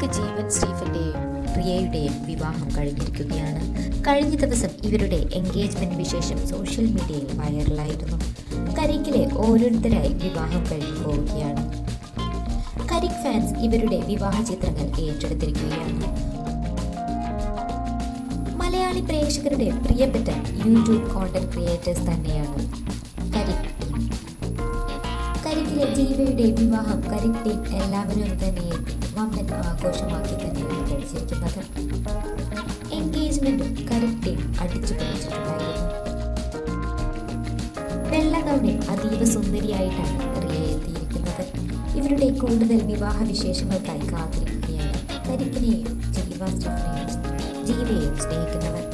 കരിക്ക് ജീവൻ സ്റ്റീഫന്റെയും പ്രിയയുടെയും വിവാഹം കഴിഞ്ഞിരിക്കുകയാണ്. കഴിഞ്ഞ ദിവസം ഇവരുടെ എൻഗേജ്മെന്റ് വിശേഷം സോഷ്യൽ മീഡിയയിൽ വൈറലായിരുന്നു കരിക്കിലെ ഓരോരുത്തരായി വിവാഹം കഴിഞ്ഞു പോവുകയാണ്. കരിക് ഫാൻസ് ഇവരുടെ വിവാഹ ചിത്രങ്ങൾ ഏറ്റെടുത്തിരിക്കുകയാണ്. മലയാളി പ്രേക്ഷകരുടെ പ്രിയപ്പെട്ട യൂട്യൂബ് കോണ്ടന്റ് ക്രിയേറ്റേഴ്സ് തന്നെയാണ് കരിക്. കരിക്കിലെ ജീവയുടെ വിവാഹം കരുത്തി എല്ലാവരും തന്നെ വമ്പൻ ആഘോഷമാക്കി തന്നെയാണ് കഴിച്ചിരിക്കുന്നത് എൻഗേജ്മെന്റും കരുത്തി അടിച്ചു പൊളിച്ചിട്ടുണ്ടായിരുന്നു. വെള്ള ഗൗണിൽ അതീവ സുന്ദരിയായിട്ടാണ് റിയ എത്തിയിരിക്കുന്നത്. ഇവരുടെ കൂടുതൽ വിവാഹ വിശേഷങ്ങൾക്കായി കാത്തിരിക്കുകയാണ്. കരിക്കിനെയും ജീവ സ്റ്റെഫിനെയും ജീവയെയും സ്നേഹിക്കുന്നവർ